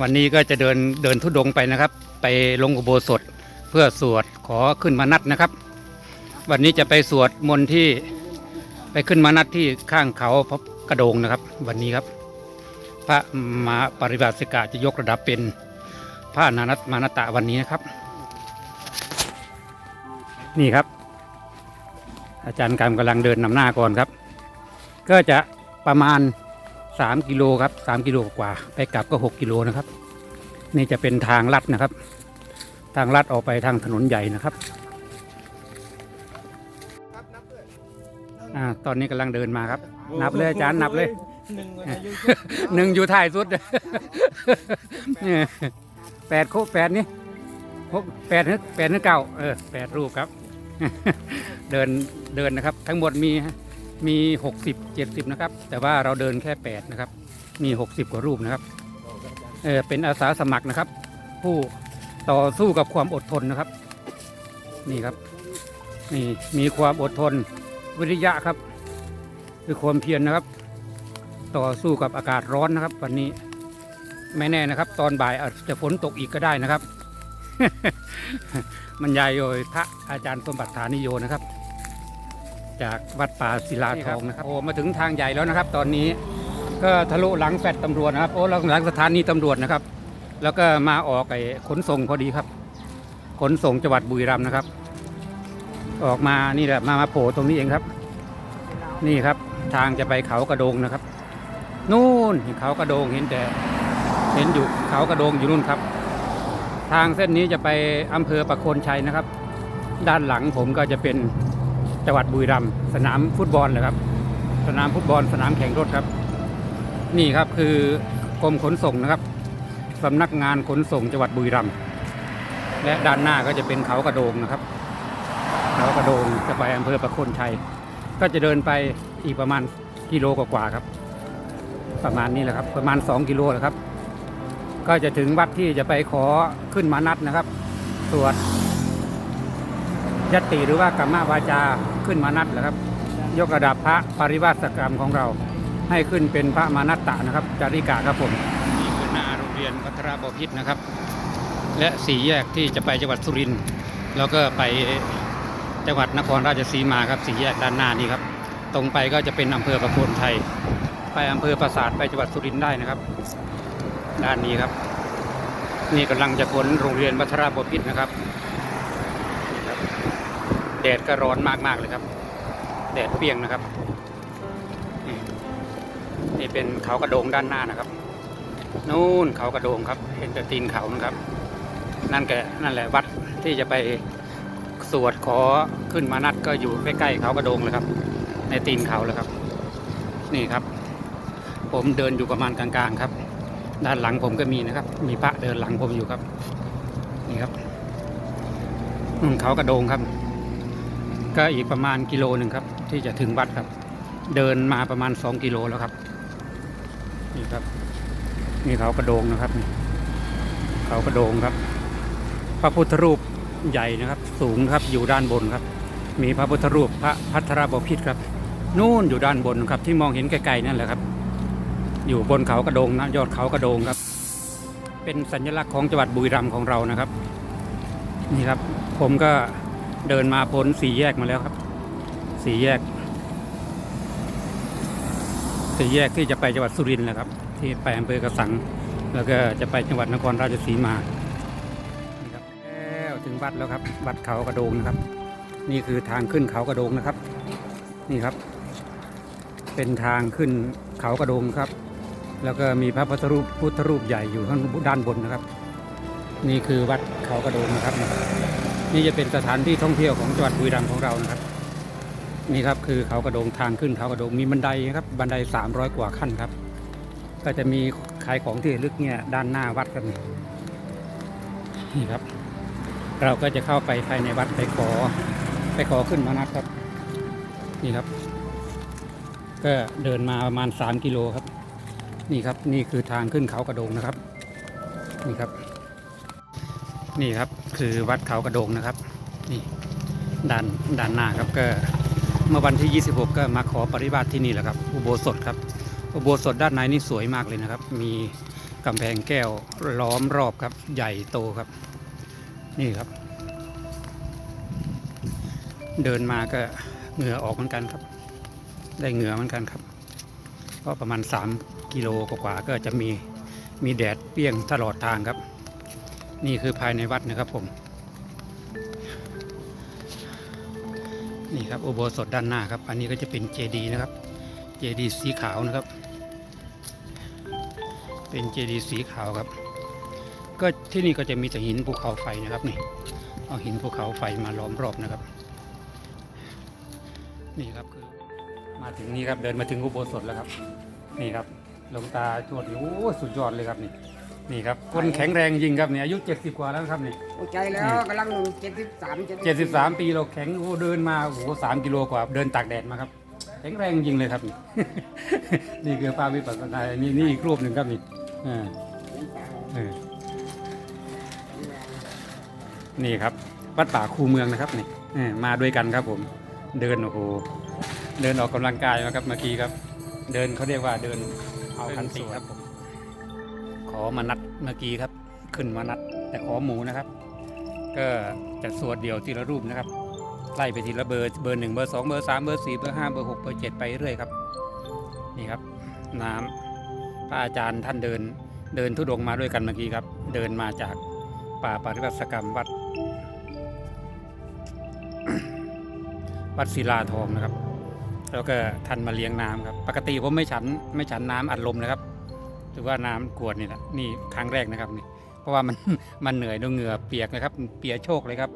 วันนี้ก็จะเดินเดินทุดงไปนะครับ ไปลงอุโบสถเพื่อสวดขอขึ้นมานัดนะครับ วันนี้จะไปสวดมนต์ที่ไปขึ้นมานัดที่ข้างเขาพระกระโดงนะครับ วันนี้ครับ พระมาปริบาสิกาจะยกระดับเป็นพระอนานัตมานตะวันนี้นะครับ นี่ครับ อาจารย์กรรมกำลังเดินนำหน้าก่อนครับ ก็จะประมาณ 3กิโลครับ3กิโลกว่าไปกลับก็ 6กิโลนะครับ นี่จะเป็นทางลัดนะครับ ทางลัดออกไปทางถนนใหญ่นะครับอ่าตอนนี้กำลังเดินมาครับ นับเลยอาจารย์นับเลยหนึ่งอยุหนึ่งอยู่ท้ายสุดเนี่ยแปดโคแปดนี่หกแปดนึกแปดนึกเก้าเออแปดรูปครับ เดินเดินนะครับ ทั้งหมดมี มีหกสิบเจ็ดสิบนะครับ แต่ว่าเราเดินแค่แปดนะครับ มีหกสิบกว่ารูปนะครับเออเป็นอาสาสมัครนะครับ ผู้ต่อสู้กับความอดทนนะครับ นี่ครับ นี่มีความอดทนวิริยะครับ คือความเพียรนะครับ ต่อสู้กับอากาศร้อนนะครับ วันนี้ไม่แน่นะครับ ตอนบ่ายอาจจะฝนตกอีกก็ได้นะครับ มันยายโดยพระอาจารย์สมบัติฐานิโยนะครับ จากวัดป่าศิลาทองนะครับโอ้มาถึงทางใหญ่แล้วนะครับ ตอนนี้ก็ทะลุหลังแฟลตตำรวจนะครับโอ้หลังหลังสถานีตำรวจนะครับ แล้วก็มาออกไอ้ขนส่งพอดีครับ ขนส่งจังหวัดบุรีรัมย์นะครับ ออกมานี่แหละมามาโผล่ตรงนี้เองครับ นี่ครับทางจะไปเขากระโดงนะครับ นู่นเห็นเขากระโดงเห็นแต่เห็นอยู่เขากระโดงอยู่นู่นครับ ทางเส้นนี้จะไปอำเภอประโคนชัยนะครับ ด้านหลังผมก็จะเป็น จังหวัดบุรีรัมย์สนามฟุตบอลเลยครับ สนามฟุตบอลสนามแข่งรถครับ นี่ครับคือกรมขนส่งนะครับสำนักงานขนส่งจังหวัดบุรีรัมย์และด้านหน้าก็จะเป็นเขากระโดงนะครับ เขากระโดงจะไปอำเภอประโคนชัย ก็จะเดินไปอีกประมาณกิโลกว่าๆครับ ประมาณนี้แหละครับ ประมาณ 2 กิโลแหละครับ ก็จะถึงวัดที่จะไปขอขึ้นมานัดนะครับสวด ยติหรือว่ากรรมวาจาขึ้นมานัดแหละครับ ยกระดับพระปริวาสกรรมของเรา ให้ขึ้นเป็นพระมานัตตะนะครับจาริกาครับผมนี่คือหนาโรงเรียนพัทรบพิษนะครับ และสี่แยกที่จะไปจังหวัดสุรินทร์แล้วก็ไปจังหวัดนครราชสีมาครับสี่แยกด้านหน้านี้ครับ ตรงไปก็จะเป็นอำเภอประโคนชัยไปอำเภอปราสาทไปจังหวัดสุรินทร์ได้นะครับ ด้านนี้ครับ นี่กำลังจะพ้นโรงเรียนวัชราบพิษนะครับ แดดก็ร้อนมากๆเลยครับ แดดเปรี้ยงนะครับ นี่เป็นเขากระโดงด้านหน้านะครับ นู่นเขากระโดงครับ เห็นแต่ตีนเขานะครับ นั่นแกนั่นแหละวัดที่จะไปสวดขอขึ้นมานัดก็อยู่ใกล้ๆเขากระโดงเลยครับ ในตีนเขาเลยครับ นี่ครับ ผมเดินอยู่ประมาณกลางๆครับ ด้านหลังผมก็มีนะครับ มีพระเดินหลังผมอยู่ครับ นี่ครับเขากระโดงครับ ก็อีกประมาณกิโลหนึ่งครับ ที่จะถึงวัดครับ เดินมาประมาณสองกิโลแล้วครับ นี่ครับ นี่เขากระโดงนะครับนี่เขากระโดงครับ พระพุทธรูปใหญ่นะครับ สูงครับอยู่ด้านบนครับ มีพระพุทธรูปพระพัทรบพิตรครับ นู่นอยู่ด้านบนครับ ที่มองเห็นไกลๆนั่นแหละครับ อยู่บนเขากระโดงนะยอดเขากระโดงครับ เป็นสัญลักษณ์ของจังหวัดบุรีรัมย์ของเรานะครับ นี่ครับ ผมก็ เดินมาพ้นสี่แยกมาแล้วครับ สี่แยก สี่แยกที่จะไปจังหวัดสุรินทร์นะครับ ที่ไปอำเภอกระสัง แล้วก็จะไปจังหวัดนครราชสีมานี่ครับแล้วถึงวัดแล้วครับ วัดเขากระโดงนะครับ นี่คือทางขึ้นเขากระโดงนะครับ นี่ครับ เป็นทางขึ้นเขากระโดงครับ แล้วก็มีพระพุทธรูปพุทธรูปใหญ่อยู่ข้างด้านบนนะครับ นี่คือวัดเขากระโดงนะครับ นี่จะเป็นสถานที่ท่องเที่ยวของจังหวัดบุรีรัมย์ของเรานะครับ นี่ครับคือเขากระโดงทางขึ้นเขากระโดงมีบันไดครับบันได 300 กว่าขั้นครับ ก็จะมีขายของที่ลึกเนี่ยด้านหน้าวัดครันนี่ครับ เราก็จะเข้าไปภายในวัดไปขอไปขอขึ้นมานัดครับ นี่ครับ ก็เดินมาประมาณ 3 กิโลครับ นี่ครับนี่คือทางขึ้นเขากระโดงนะครับ นี่ครับ นี่ครับคือวัดเขากระโดงนะครับ นี่ด้านด้านหน้าครับก็เมื่อวันที่ 26 ก็มาขอปริบัติที่นี่แหละครับอุโบสถครับอุโบสถด้านในนี่สวยมากเลยนะครับ มีกำแพงแก้วล้อมรอบครับ ใหญ่โตครับ นี่ครับ เดินมาก็เหงื่อออกเหมือนกันครับ ได้เหงื่อเหมือนกันครับก็ประมาณ 3 กิโลกว่าก็จะมีมีแดดเปรี้ยงตลอดทางครับ นี่คือภายในวัดนะครับผม นี่ครับอุโบสถด้านหน้าครับ อันนี้ก็จะเป็นเจดีนะครับ เจดีสีขาวนะครับ เป็นเจดีสีขาวครับ ก็ที่นี่ก็จะมีแต่หินภูเขาไฟนะครับนี่ เอาหินภูเขาไฟมาล้อมรอบนะครับ นี่ครับคือมาถึงนี่ครับเดินมาถึงอุโบสถแล้วครับ นี่ครับหลวงตาชวดนี่โอ้สุดยอดเลยครับนี่ นี่ครับคนแข็งแรงจริงครับเนี่ยอายุ 70 กว่าแล้วครับนี่หัวใจแล้วกำลังหนึ่งเจ็ดสิบสาม73 ปีเราแข็งโอ้เดินมาโอ้โหสามกิโลกว่าเดินตากแดดมาครับ แข็งแรงจริงเลยครับ นี่ นี่คือพระวิปัสสนานี่นี่อีกรูปหนึ่งครับนี่อ่าเออนี่ครับวัดป่าคูเมืองนะครับนี่เออมาด้วยกันครับผม เดินโอ้โหเดินออกกำลังกายมาครับเมื่อกี้ครับ เดินเขาเรียกว่าเดินเอาคันติครับผมข อมานัดเมื่อกี้ครับ ขึ้นมานัด แต่ขอหมูนะครับ ก็จะสวดเดี่ยวทีละรูปนะครับ ไล่ไปทีละเบอร์เบอร์หนึ่งเบอร์สองเบอร์สามเบอร์สี่เบอร์ห้าเบอร์หกเบอร์เจ็ดไปเรื่อยครับ นี่ครับ น้ำพระอาจารย์ท่านเดินเดินทุดงมาด้วยกันเมื่อกี้ครับ เดินมาจากป่าปริวัติกรรมวัด วัดศิลาทองนะครับ แล้วก็ท่านมาเลี้ยงน้ำครับ ปกติผมไม่ฉันไม่ฉันน้ำอัดลมนะครับ รือว่าน้ำกวดนี่แหละนี่ครั้งแรกนะครับนี่เพราะว่ามันมันเหนื่อยดูเหงื่อเปียกนะครับ เปียกโชกเลยครับ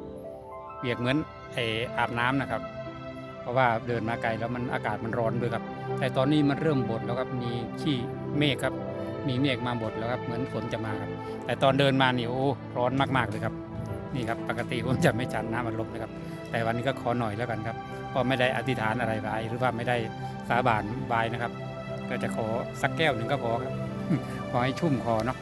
เปียกเหมือนไออาบน้ำนะครับ เพราะว่าเดินมาไกลแล้วมันอากาศมันร้อนด้วยครับ แต่ตอนนี้มันเริ่มบดแล้วครับมีขี้เมฆครับ มีเมฆมาบดแล้วครับเหมือนฝนจะมาครับ แต่ตอนเดินมานี่โอ้ร้อนมากๆเลยครับนี่ครับปกติผมจะไม่ฉันน้ำอัดลมนะครับ แต่วันนี้ก็ขอหน่อยแล้วกันครับเพราะไม่ได้อธิษฐานอะไรไว้หรือว่าไม่ได้สาบานบายนะครับ ก็จะขอสักแก้วหนึ่งก็พอครับ ขอให้ชุ่มคอเนาะ